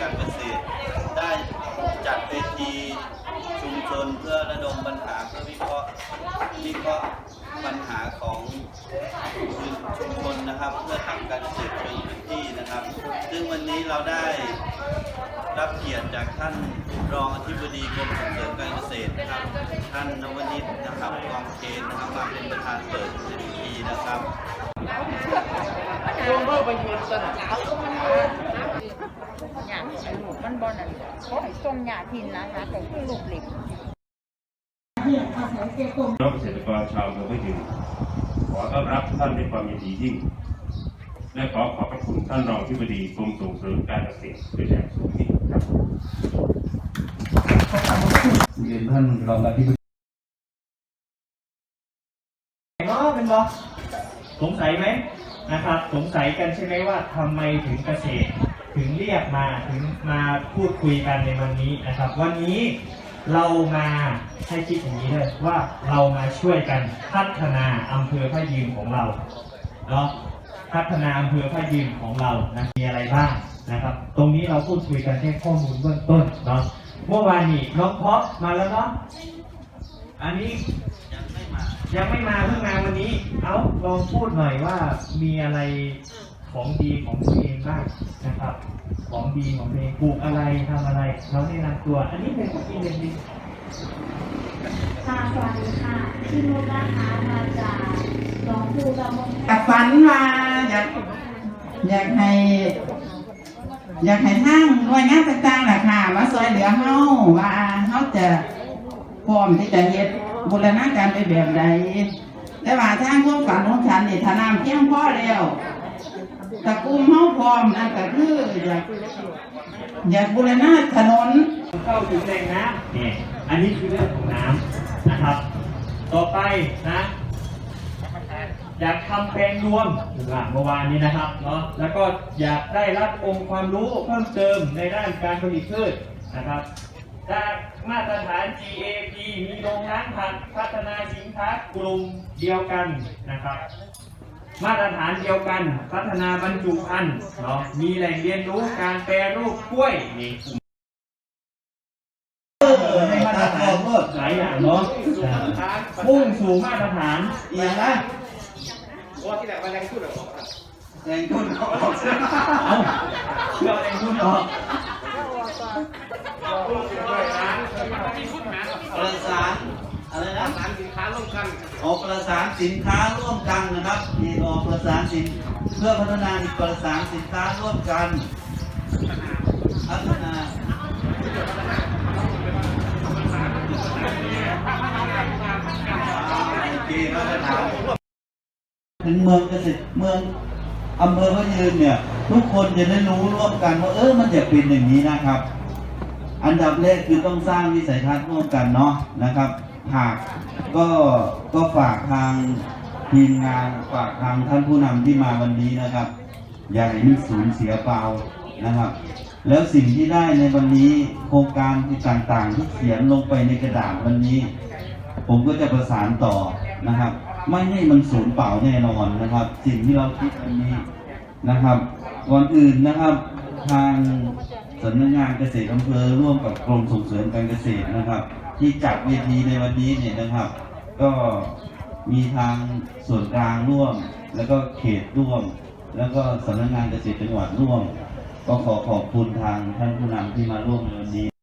การเกษตร ได้จัดเวทีชุมชนเพื่อระดมปัญหาเพื่อวิเคราะห์วิเคราะห์ปัญหาของชุมชนนะครับ เพื่อทำการเกษตรเชิงพื้นที่นะครับ ซึ่งวันนี้เราได้รับเกียรติจากท่านรองอธิบดีกรมส่งเสริมการเกษตรนะครับ ท่านนวนิชนะครับกองเกณฑ์นะครับมาเป็นประธานเปิดเวทีนะครับ หยาดลูกมันบอนั่นเขาให้ส่งหยาทินนะคะแต่คือลูกเหล็กน้องเกษตรกรชาวอำเภอพะยืนขอต้อนรับท่านด้วยความยินดียิ่ง และขอขอบพระคุณท่านรองที่บดีกรมส่งเสริมการเกษตรเป็นอย่างสูงยิ่ครับเรียนท่านรองอธิบดีเนาะเป็นบอสงสัยไหมนะครับ สงสัยกันใช่ไหมว่าทำไมถึงเกษตร ถึงเรียกมาถึงมาพูดคุยกันในวันนี้นะครับ วันนี้เรามาให้คิดอย่างนี้เลยว่าเรามาช่วยกันพัฒนาอำเภอพะยืนของเราเนาะพัฒนาอำเภอพะยืนของเรานะมีอะไรบ้างนะครับ ตรงนี้เราพูดคุยกันแค่ข้อมูลเบื้องต้นเนาะเมื่อวานนี้น้องเพาะมาแล้วเนาะอันนี้ยังไม่มายังไม่มาเพิ่งมาวันนี้ เอาลองพูดหน่อยว่ามีอะไร ของดีของตัวเองบ้างนะครับ ของดีของตัวเองปลูกอะไรทำอะไรเราแนะนำตัว อันนี้เป็นของที่เรียนดีค่ะสวัสดีค่ะชื่อนุชนะคะมาจากหนองคูตำบลอยากฝันว่าอยากอยากให้ อยากให้ทางหน่วยงานต่างๆแหละค่ะมาซอยเหลือเฮาว่าเฮาจะพร้อมที่จะเฮ็ดบูรณาการไปแบบใดแต่ว่าทางความฝันของฉันนี่ถ้าน้ำเพียงพอแล้ว ตระกูลเฮาพร้อมนั่นก็คืออยากอยากบูรณาถนนเข้าถึงแหล่งน้ำเนี่ยอันนี้คือเรื่องของน้ำนะครับ ต่อไปนะอยากทำแปลงรวมหรือว่าเมื่อวานนี้นะครับเนาะแล้วก็อยากได้รับองค์ความรู้เพิ่มเติมในด้านการผลิตพืชนะครับจากมาตรฐาน GAP มีโรงงานผักพัฒนาสินค้ากลุ่มเดียวกันนะครับ มาตรฐานเดียวกัน พัฒนาบรรจุภัณฑ์เนาะมีแหล่งเรียนรู้การแปรรูปกล้วยนี่ให้มาตรฐานหลายอย่างเนาะมุ่งสู่มาตรฐานเอียงนะแรงทุนเขาออกเสียงเอาเพื่อเองคุณออกประสาน ออกประสานสินค้าร่วมกันนะครับมีออกประสานสินเพื่อพัฒนาอีกประสานสินค้าร่วมกันพัฒนาถึงเมืองเกษตรเมืองอำเภอพะยืนเนี่ย ทุกคนจะได้รู้ร่วมกันว่าเออมันจะเป็นอย่างนี้นะครับ อันดับแรกคือต้องสร้างวิสัยทัศน์ร่วมกันเนาะนะครับ หากก็ก็ฝากทางทีมงานฝากทางท่านผู้นำที่มาวันนี้นะครับ อย่าให้มันสูญเสียเปล่านะครับ แล้วสิ่งที่ได้ในวันนี้โครงการที่ต่างๆ ที่เขียนลงไปในกระดาษวันนี้ ผมก็จะประสานต่อนะครับ ไม่ให้มันสูญเปล่าแน่นอนนะครับ สิ่งที่เราคิดวันนี้นะครับก่อนอื่นนะครับทางสำนักงานเกษตรอำเภอร่วมกับกรมส่งเสริมการเกษตรนะครับ ที่จัดเวทีในวันนี้เนี่ยนะครับ ก็มีทางส่วนกลางร่วม แล้วก็เขตร่วม แล้วก็สำนักงานเกษตรจังหวัดร่วม ก็ขอขอบคุณทางท่านผู้นำที่มาร่วมในวันนี้